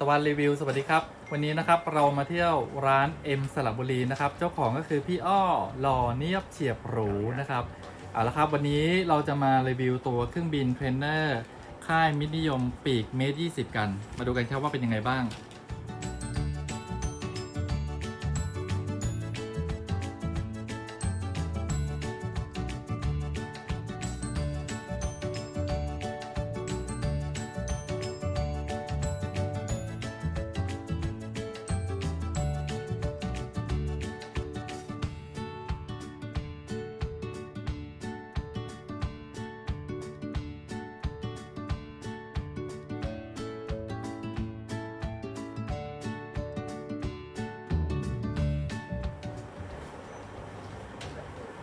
ตะวันรีวิวสวัสดีครับ วันนี้นะครับเรามาเที่ยวร้าน M สระบุรีนะครับ เจ้าของก็คือพี่อ้อหล่อเนียบเฉียบหรูนะครับเอาละครับวันนี้เราจะมารีวิวตัวเครื่องบินเทรนเนอร์ค่ายมินิยมปีกเมตรยีกัน มาดูกันครับว่าเป็นยังไงบ้าง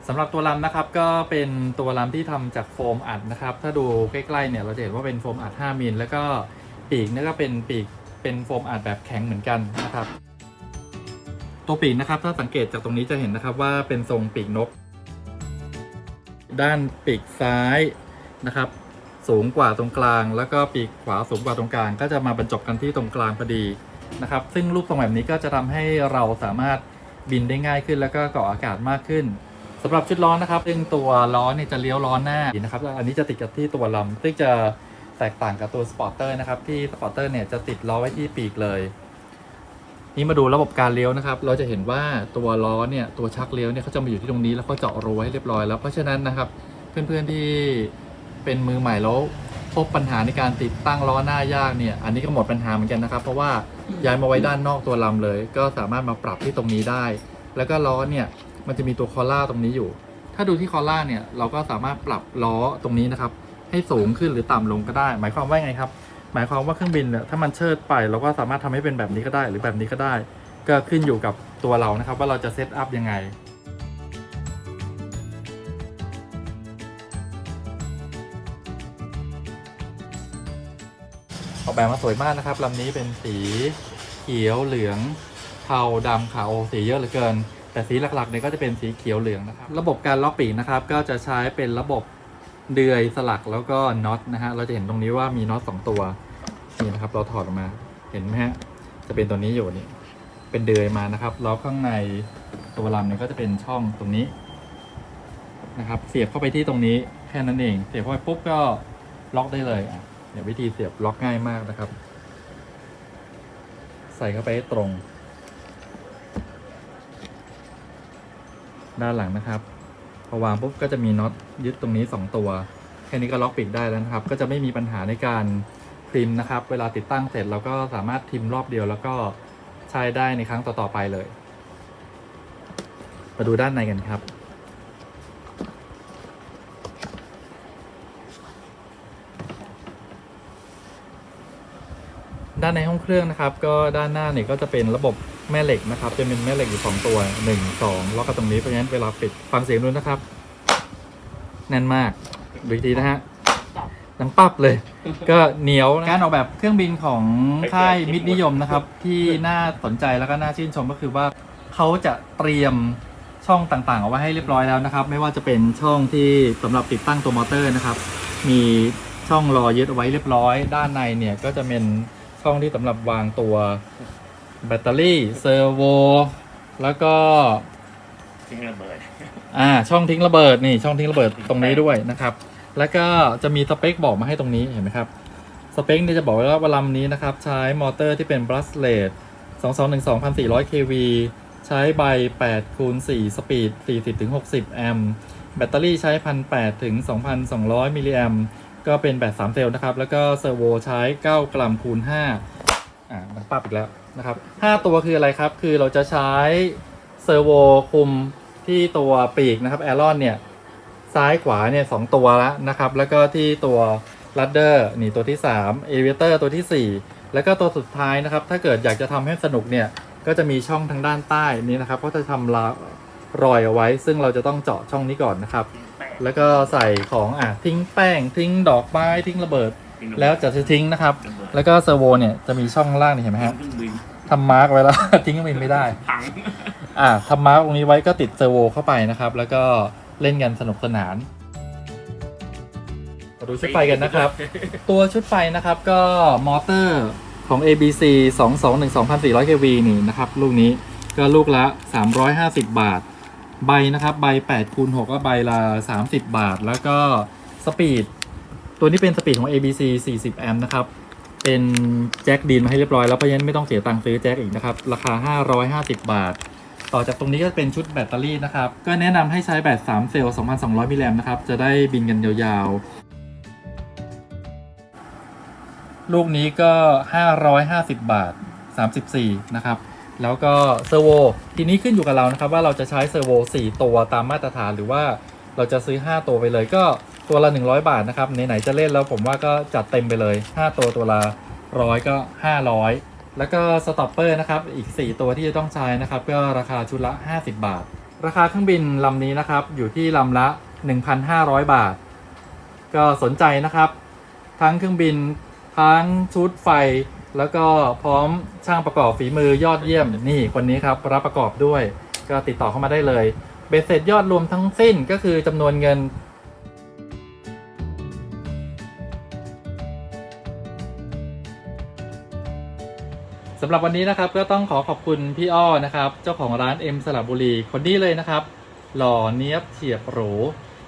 สำหรับตัวลำนะครับก็เป็นตัวลำที่ทำจากโฟมอัดนะครับ ถ้าดูใกล้ๆเนี่ยเราจะเห็นว่าเป็นโฟมอัด 5มิลแล้วก็ปีกนี่ก็เป็นปีกเป็นโฟมอัดแบบแข็งเหมือนกันนะครับ ตัวปีกนะครับถ้าสังเกตจากตรงนี้จะเห็นนะครับว่าเป็นทรงปีกนก ด้านปีกซ้ายนะครับ สูงกว่าตรงกลาง แล้วก็ปีกขวาสูงกว่าตรงกลาง ก็จะมาบรรจบกันที่ตรงกลางพอดีนะครับ ซึ่งรูปทรงแบบนี้ก็จะทำให้เราสามารถบินได้ง่ายขึ้น แล้วก็เกาะอากาศมากขึ้น สำหรับชุดล้อนะครับซึ่งตัวล้อเนี่ยจะเลี้ยวล้อหน้านะครับอันนี้จะติดกับที่ตัวลำซึ่งจะแตกต่างกับตัวสปอร์เตอร์นะครับที่สปอร์เตอร์เนี่ยจะติดล้อไว้ที่ปีกเลย นี่มาดูระบบการเลี้ยวนะครับ เราจะเห็นว่าตัวล้อเนี่ยตัวชักเลี้ยวเนี่ยเขาจะมาอยู่ที่ตรงนี้แล้วก็เจาะรูไว้เรียบร้อยแล้วเพราะฉะนั้นนะครับเพื่อนๆที่เป็นมือใหม่แล้วพบปัญหาในการติดตั้งล้อหน้ายากเนี่ย อันนี้ก็หมดปัญหาเหมือนกันนะครับ เพราะว่าย้ายมาไว้ด้านนอกตัวลำเลย ก็สามารถมาปรับที่ตรงนี้ได้ แล้วก็ล้อเนี่ย มันจะมีตัวคอล่าตรงนี้อยู่ ถ้าดูที่คอล่าเนี่ยเราก็สามารถปรับล้อตรงนี้นะครับ ให้สูงขึ้นหรือต่ำลงก็ได้ หมายความว่าไงครับ หมายความว่าเครื่องบินเนี่ยถ้ามันเชิดไปเราก็สามารถทำให้เป็นแบบนี้ก็ได้หรือแบบนี้ก็ได้ ก็ขึ้นอยู่กับตัวเรานะครับ ว่าเราจะเซตอัพยังไงออกแบบมาสวยมากนะครับลำนี้เป็นสีเขียวเหลืองเทาดำขาวสีเยอะเหลือเกิน แต่สีหลักๆเนี่ยก็จะเป็นสีเขียวเหลืองนะครับ ระบบการล็อกปีกนะครับ ก็จะใช้เป็นระบบเดือยสลักแล้วก็น็อตนะฮะ เราจะเห็นตรงนี้ว่ามีน็อตสองตัวนี่นะครับ เราถอดออกมา เห็นไหมฮะ จะเป็นตัวนี้อยู่นี่ เป็นเดือยมานะครับ แล้วข้างในตัวลำเนี่ยก็จะเป็นช่องตรงนี้นะครับ เสียบเข้าไปที่ตรงนี้แค่นั้นเอง เสียบเข้าไปปุ๊บก็ล็อกได้เลยอะเดี๋ยววิธีเสียบล็อกง่ายมากนะครับ ใส่เข้าไปให้ตรง ด้านหลังนะครับ พอวางปุ๊บก็จะมีน็อตยึดตรงนี้ 2 ตัว แค่นี้ก็ล็อกปิดได้แล้วนะครับ ก็จะไม่มีปัญหาในการทิมนะครับ เวลาติดตั้งเสร็จเราก็สามารถทิมรอบเดียวแล้วก็ใช้ได้ในครั้งต่อๆไปเลย มาดูด้านในกันครับ ด้านในห้องเครื่องนะครับ ก็ด้านหน้าเนี่ยก็จะเป็นระบบแม่เหล็กนะครับ จะเป็นแม่เหล็กอยู่สองตัวหนึ่งสองล็อกกับตรงนี้เพราะฉะนั้นเวลาปิดฟังเสียงดูนะครับ แน่นมากดูอีกทีนะฮะดังปั๊บเลย ก็เหนียวนะการออกแบบเครื่องบินของค่ายมิตรนิยมนะครับ ที่น่าสนใจแล้วก็น่าชื่นชมก็คือว่าเขาจะเตรียมช่องต่างๆ เอาไว้ให้เรียบร้อยแล้วนะครับ ไม่ว่าจะเป็นช่องที่สำหรับติดตั้งตัวมอเตอร์นะครับ มีช่องรอยึดเอาไว้เรียบร้อย ด้านในเนี่ยก็จะเป็น ช่องที่สำหรับวางตัวแบตเตอรี่เซอร์โวแล้วก็ทิ้งระเบิดอ่าช่องทิ้งระเบิดนี่ช่องทิ้งระเบิดตรงนี้ด้วยนะครับ แล้วก็จะมีสเปคบอกมาให้ตรงนี้เห็นไหมครับสเปคเนี่ยจะบอกไว้ว่าว่าลำนี้นะครับ ใช้มอเตอร์ที่เป็น brushless 2212,400 kV ใช้ใบ8คูณ4สปีด 40ถึง60 แอมป์แบตเตอรี่ใช้ 1,800ถึง2,200 มิลลิแอมป์ ก็เป็นแบต3เซลล์นะครับ แล้วก็เซอร์โวใช้ 9 กรัมคูณ 5 อ่า มันปั๊บอีกแล้วนะครับ 5 ตัวคืออะไรครับ คือเราจะใช้เซอร์โวคุมที่ตัวปีกนะครับแอรอนเนี่ยซ้ายขวาเนี่ยสตัวแล้วนะครับ แล้วก็ที่ตัวลัดเดอร์นี่ตัวที่3เอเวเตอร์ตัวที่ 4 แล้วก็ตัวสุดท้ายนะครับ ถ้าเกิดอยากจะทำให้สนุกเนี่ยก็จะมีช่องทางด้านใต้นี้นะครับ ก็จะทำรารอยเอาไว้ ซึ่งเราจะต้องเจาะช่องนี้ก่อนนะครับ แล้วก็ใส่ของอะทิ้งแป้งทิ้งดอกไม้ทิ้งระเบิด แล้วจะทิ้งนะครับ แล้วก็เซอร์โวเนี่ยจะมีช่องล่างนี่เห็นไหมฮะเครื่องบินทำมาร์กไว้แล้ว ทิ้งก็บินไม่ได้ถังอ่าทำมาร์กตรงนี้ไว้ก็ติดเซอร์โวเข้าไปนะครับ แล้วก็เล่นกันสนุกสนานมาดูชุดไฟกันนะครับ ตัวชุดไฟนะครับก็มอเตอร์ของ ABC 221 2400 kV นี่นะครับ ลูกนี้ก็ลูกละ 350 บาท ใบนะครับใบ8คูณ6ก็ใบละ30 บาท แล้วก็สปีด ตัวนี้เป็นสปีดของ ABC 40 แอมป์นะครับ เป็นแจ็คดีนมาให้เรียบร้อยแล้วเพราะฉะนั้นไม่ต้องเสียตังค์ซื้อแจ็คอีกนะครับ ราคา 550 บาท ต่อจากตรงนี้ก็เป็นชุดแบตเตอรี่นะครับ ก็แนะนำให้ใช้แบต 3 เซลล์ 2,200 มิลลิแอมป์นะครับ จะได้บินกันยาวๆ ลูกนี้ก็ 550 บาท 34 นะครับ แล้วก็เซอร์โวทีนี้ขึ้นอยู่กับเรานะครับว่าเราจะใช้เซอร์โว4 ตัวตามมาตรฐานหรือว่าเราจะซื้อ 5 ตัวไปเลยก็ตัวละ 100 บาทนะครับไหนๆจะเล่นแล้วผมว่าก็จัดเต็มไปเลย 5 ตัวตัวละร้อยก็ 500 แล้วก็สต็อปเปอร์นะครับอีก 4 ตัวที่จะต้องใช้นะครับก็ราคาชุดละ 50 บาท ราคาเครื่องบินลำนี้นะครับอยู่ที่ลำละ 1,500 บาท ก็สนใจนะครับ ทั้งเครื่องบินทั้งชุดไฟ แล้วก็พร้อมช่างประกอบฝีมือยอดเยี่ยมนี่คนนี้ครับรับประกอบด้วยก็ติดต่อเข้ามาได้เลยเบ็ดเสร็จยอดรวมทั้งสิ้นก็คือจำนวนเงินสำหรับวันนี้นะครับก็ต้องขอขอบคุณพี่อ้อนะครับ เจ้าของร้านเอ็มสระบุรีคนนี้เลยนะครับ หล่อเนี้ยบเฉียบหรู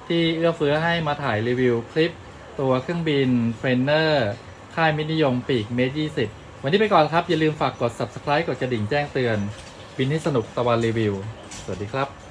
ที่เอื้อเฟื้อให้มาถ่ายรีวิวคลิป ตัวเครื่องบินเฟรนเนอร์ ค่ายมินิยมปีกเมจยี่สิบวันนี้ไปก่อนครับ อย่าลืมฝากกด subscribe กดกระดิ่งแจ้งเตือน บินให้สนุกตะวันรีวิว สวัสดีครับ